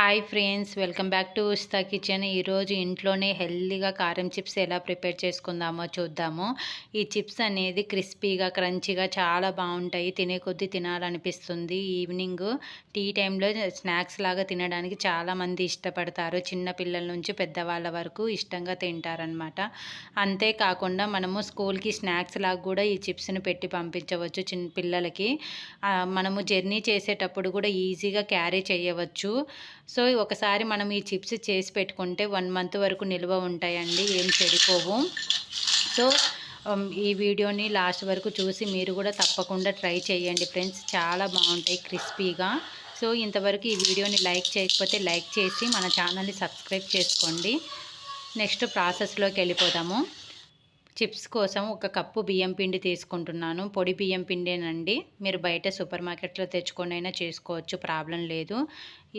Hi friends welcome back to ఉస్తా kitchen. ఈరోజు ఇంట్లోనే హెల్దీగా కారం చిప్స్ ఎలా ప్రిపేర్ చేసుకుందామో చూద్దాము. ఈ చిప్స్ అనేది క్రిస్పీగా క్రంచీగా చాలా బాగుంటాయి. తినే కొద్దీ తినాలనిపిస్తుంది. ఈవినింగ్ టీ టైంలో స్నాక్స్ లాగా తినడానికి చాలామంది ఇష్టపడతారు. చిన్న పిల్లల నుంచి పెద్దవాళ్ళ వరకు ఇష్టంగా తింటారనమాట అంతేకాకుండా మనము స్కూల్కి స్నాక్స్ లాగా కూడా ఈ చిప్స్ని పెట్టి పంపించవచ్చు చిన్న పిల్లలకి. మనము జర్నీ చేసేటప్పుడు కూడా ఈజీగా క్యారీ చేయవచ్చు. సో ఒకసారి మనం ఈ చిప్స్ చేసి పెట్టుకుంటే వన్ మంత్ వరకు నిల్వ ఉంటాయండి ఏం చెడిపోవు. సో ఈ వీడియోని లాస్ట్ వరకు చూసి మీరు కూడా తప్పకుండా ట్రై చేయండి ఫ్రెండ్స్ చాలా బాగుంటాయి క్రిస్పీగా. సో ఇంతవరకు ఈ వీడియోని లైక్ చేయకపోతే లైక్ చేసి మన ఛానల్ని సబ్స్క్రైబ్ చేసుకోండి. నెక్స్ట్ ప్రాసెస్లోకి వెళ్ళిపోదాము. చిప్స్ కోసం ఒక కప్పు బియ్యం పిండి తీసుకుంటున్నాను. పొడి బియ్యం పిండేనండి. మీరు బయట సూపర్ మార్కెట్లో తెచ్చుకొనైనా చేసుకోవచ్చు ప్రాబ్లం లేదు.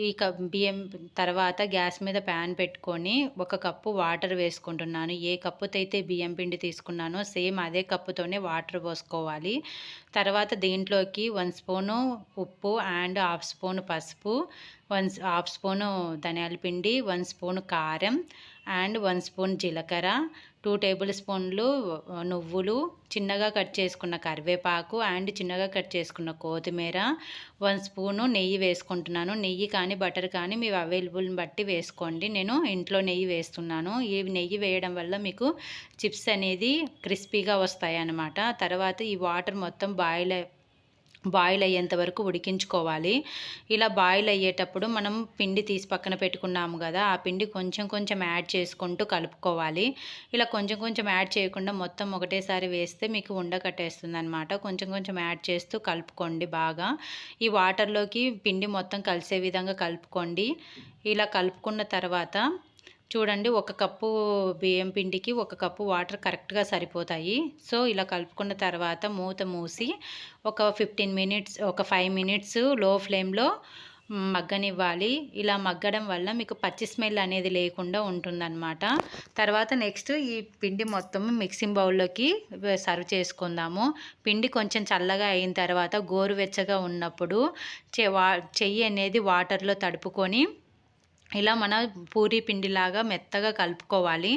ఈ కప్ బియ్యం తర్వాత గ్యాస్ మీద ప్యాన్ పెట్టుకొని ఒక కప్పు వాటర్ వేసుకుంటున్నాను. ఏ కప్పుతో అయితే బియ్యం పిండి తీసుకున్నానో సేమ్ అదే కప్పుతోనే వాటర్ పోసుకోవాలి. తర్వాత దీంట్లోకి వన్ స్పూను ఉప్పు అండ్ హాఫ్ స్పూన్ పసుపు వన్ హాఫ్ స్పూను ధనియాల పిండి వన్ స్పూన్ కారం అండ్ వన్ స్పూన్ జీలకర్ర టూ టేబుల్ స్పూన్లు నువ్వులు చిన్నగా కట్ చేసుకున్న కరివేపాకు అండ్ చిన్నగా కట్ చేసుకున్న కొత్తిమీర వన్ స్పూను నెయ్యి వేసుకుంటున్నాను. నెయ్యి కానీ బటర్ కానీ మీ అవైలబుల్ని బట్టి వేసుకోండి. నేను ఇంట్లో నెయ్యి వేస్తున్నాను. ఈ నెయ్యి వేయడం వల్ల మీకు చిప్స్ అనేది క్రిస్పీగా వస్తాయి అన్నమాట తర్వాత ఈ వాటర్ మొత్తం బాయిల్ బాయిల్ అయ్యేంత వరకు ఉడికించుకోవాలి. ఇలా బాయిల్ అయ్యేటప్పుడు మనం పిండి తీసి పక్కన పెట్టుకున్నాము కదా ఆ పిండి కొంచెం కొంచెం యాడ్ చేసుకుంటూ కలుపుకోవాలి. ఇలా కొంచెం కొంచెం యాడ్ చేయకుండా మొత్తం ఒకటేసారి వేస్తే మీకు ఉండ కట్టేస్తుంది అనమాట కొంచెం కొంచెం యాడ్ చేస్తూ కలుపుకోండి బాగా. ఈ వాటర్లోకి పిండి మొత్తం కలిసే విధంగా కలుపుకోండి. ఇలా కలుపుకున్న తర్వాత చూడండి ఒక కప్పు బియ్యం పిండికి ఒక కప్పు వాటర్ కరెక్ట్గా సరిపోతాయి. సో ఇలా కలుపుకున్న తర్వాత మూత మూసి ఒక ఫిఫ్టీన్ మినిట్స్ ఒక ఫైవ్ మినిట్స్లో ఫ్లేమ్లో మగ్గనివ్వాలి. ఇలా మగ్గడం వల్ల మీకు పచ్చి స్మెల్ అనేది లేకుండా ఉంటుందన్నమాట. తర్వాత నెక్స్ట్ ఈ పిండి మొత్తం మిక్సింగ్ బౌల్లోకి సర్వ్ చేసుకుందాము. పిండి కొంచెం చల్లగా అయిన తర్వాత గోరువెచ్చగా ఉన్నప్పుడు చెయ్యి అనేది వాటర్లో తడుపుకొని ఇలా మన పూరి పిండిలాగా మెత్తగా కలుపుకోవాలి.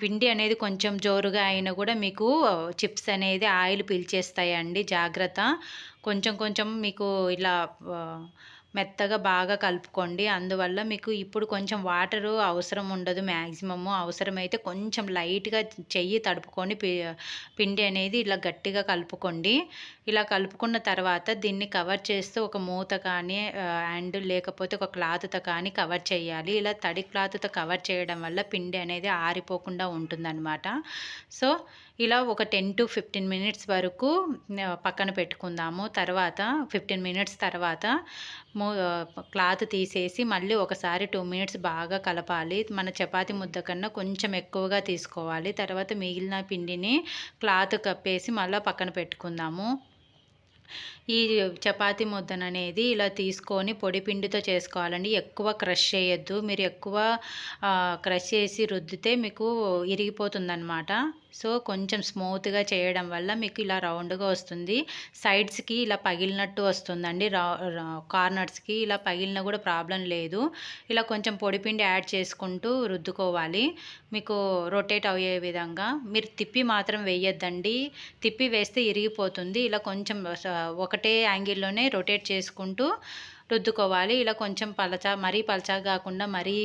పిండి అనేది కొంచెం జోరుగా అయినా కూడా మీకు చిప్స్ అనేది ఆయిల్ పీల్చేస్తాయండి జాగ్రత్త. కొంచెం కొంచెం మీకు ఇలా మెత్తగా బాగా కలుపుకోండి. అందువల్ల మీకు ఇప్పుడు కొంచెం వాటరు అవసరం ఉండదు మ్యాక్సిమము అవసరమైతే కొంచెం లైట్గా చెయ్యి తడుపుకొని పిండి అనేది ఇలా గట్టిగా కలుపుకోండి. ఇలా కలుపుకున్న తర్వాత దీన్ని కవర్ చేస్తూ ఒక మూత కానీ అండ్ లేకపోతే ఒక క్లాత్తో కానీ కవర్ చేయాలి. ఇలా తడి క్లాత్తో కవర్ చేయడం వల్ల పిండి అనేది ఆరిపోకుండా ఉంటుందన్నమాట. సో ఇలా ఒక టెన్ టు ఫిఫ్టీన్ మినిట్స్ వరకు పక్కన పెట్టుకుందాము. తర్వాత ఫిఫ్టీన్ మినిట్స్ తర్వాత క్లాత్ తీసేసి మళ్ళీ ఒకసారి టూ మినిట్స్ బాగా కలపాలి. మన చపాతి ముద్ద కన్నా కొంచెం ఎక్కువగా తీసుకోవాలి. తర్వాత మిగిలిన పిండిని క్లాత్ కప్పేసి మళ్ళీ పక్కన పెట్టుకుందాము. ఈ చపాతి ముద్దను అనేది ఇలా తీసుకొని పొడి పిండితో చేసుకోవాలండి. ఎక్కువ క్రష్ చేయొద్దు. మీరు ఎక్కువ క్రష్ చేసి రుద్దితే మీకు ఇరిగిపోతుందన్నమాట. సో కొంచెం స్మూత్గా చేయడం వల్ల మీకు ఇలా రౌండ్గా వస్తుంది. సైడ్స్కి ఇలా పగిలినట్టు వస్తుందండి. రా కార్నర్స్కి ఇలా పగిలిన కూడా ప్రాబ్లం లేదు. ఇలా కొంచెం పొడిపిండి యాడ్ చేసుకుంటూ రుద్దుకోవాలి. మీకు రొటేట్ అయ్యే విధంగా. మీరు తిప్పి మాత్రం వేయొద్దండి. తిప్పి వేస్తే ఇరిగిపోతుంది. ఇలా కొంచెం ఒకటే యాంగిల్లోనే రొటేట్ చేసుకుంటూ రుద్దుకోవాలి. ఇలా కొంచెం పలచా మరీ పలచా కాకుండా మరీ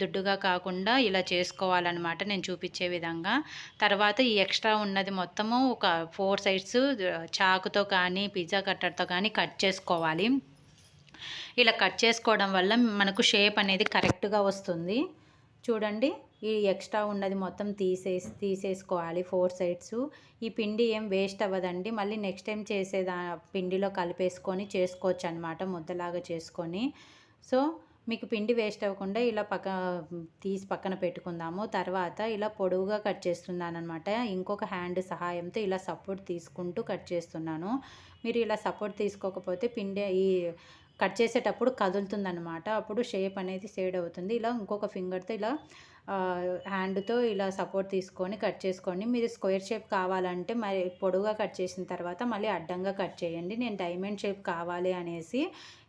దుడ్డుగా కాకుండా ఇలా చేసుకోవాలన్నమాట నేను చూపించే విధంగా. తర్వాత ఈ ఎక్స్ట్రా ఉన్నది మొత్తము ఒక ఫోర్ సైడ్స్ చాకుతో కానీ పిజ్జా కట్టర్తో కానీ కట్ చేసుకోవాలి. ఇలా కట్ చేసుకోవడం వల్ల మనకు షేప్ అనేది కరెక్ట్గా వస్తుంది. చూడండి. ఈ ఎక్స్ట్రా ఉన్నది మొత్తం తీసేసి తీసేసుకోవాలి ఫోర్ సైడ్స్. ఈ పిండి ఏం వేస్ట్ అవ్వదండి. మళ్ళీ నెక్స్ట్ టైం చేసేదా పిండిలో కలిపేసుకొని చేసుకోవచ్చు అనమాట ముద్దలాగా చేసుకొని. సో మీకు పిండి వేస్ట్ అవ్వకుండా ఇలా పక్క తీసి పక్కన పెట్టుకుందాము. తర్వాత ఇలా పొడవుగా కట్ చేస్తున్నాను అనమాట ఇంకొక హ్యాండ్ సహాయంతో ఇలా సపోర్ట్ తీసుకుంటూ కట్ చేస్తున్నాను. మీరు ఇలా సపోర్ట్ తీసుకోకపోతే పిండి ఈ కట్ చేసేటప్పుడు కదులుతుందనమాట అప్పుడు షేప్ అనేది సేడ్ అవుతుంది. ఇలా ఇంకొక ఫింగర్తో ఇలా హ్యాండ్తో ఇలా సపోర్ట్ తీసుకొని కట్ చేసుకోండి. మీరు స్క్వేర్ షేప్ కావాలంటే మరి పొడుగా కట్ చేసిన తర్వాత మళ్ళీ అడ్డంగా కట్ చేయండి. నేను డైమండ్ షేప్ కావాలి అనేసి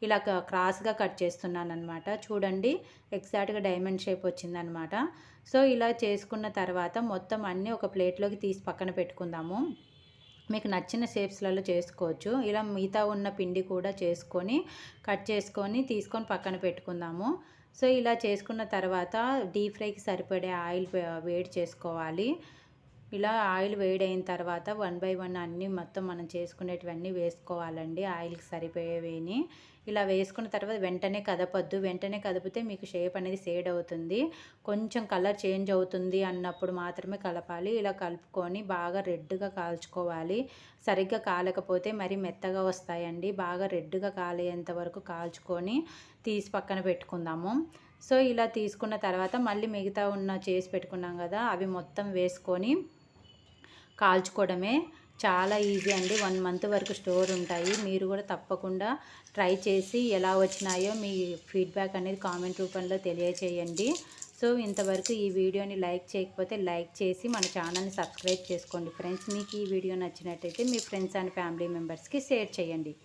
ఇలా క్రాస్గా కట్ చేస్తున్నాను అనమాట చూడండి ఎగ్జాక్ట్గా డైమండ్ షేప్ వచ్చిందనమాట సో ఇలా చేసుకున్న తర్వాత మొత్తం అన్నీ ఒక ప్లేట్లోకి తీసి పక్కన పెట్టుకుందాము. మీకు నచ్చిన షేప్స్లలో చేసుకోవచ్చు. ఇలా మిగతా ఉన్న పిండి కూడా చేసుకొని కట్ చేసుకొని తీసుకొని పక్కన పెట్టుకుందాము. సో ఇలా చేసుకున్న తర్వాత డీప్ ఫ్రైకి సరిపడే ఆయిల్ వేడి చేసుకోవాలి. ఇలా ఆయిల్ వేడైన తర్వాత వన్ బై వన్ అన్నీ మొత్తం మనం చేసుకునేటివన్నీ వేసుకోవాలండి. ఆయిల్కి సరిపోయేవి ఇలా వేసుకున్న తర్వాత వెంటనే కదపద్దు. వెంటనే కదిపితే మీకు షేప్ అనేది సేడ్ అవుతుంది. కొంచెం కలర్ చేంజ్ అవుతుంది అన్నప్పుడు మాత్రమే కలపాలి. ఇలా కలుపుకొని బాగా రెడ్గా కాల్చుకోవాలి. సరిగ్గా కాలకపోతే మరి మెత్తగా వస్తాయండి. బాగా రెడ్గా కాలేంత వరకు కాల్చుకొని తీసి పక్కన పెట్టుకుందాము. సో ఇలా తీసుకున్న తర్వాత మళ్ళీ మిగతా ఉన్న చేసి పెట్టుకున్నాం కదా అవి మొత్తం వేసుకొని కాల్చుకోవడమే చాలా ఈజీ అండి. వన్ మంత్ వరకు స్టోర్ ఉంటాయి. మీరు కూడా తప్పకుండా ట్రై చేసి ఎలా వచ్చినాయో మీ ఫీడ్బ్యాక్ అనేది కామెంట్ రూపంలో తెలియచేయండి. సో ఇంతవరకు ఈ వీడియోని లైక్ చేయకపోతే లైక్ చేసి మన ఛానల్ని సబ్స్క్రైబ్ చేసుకోండి. ఫ్రెండ్స్ మీకు ఈ వీడియో నచ్చినట్టయితే మీ ఫ్రెండ్స్ అండ్ ఫ్యామిలీ మెంబర్స్కి షేర్ చేయండి.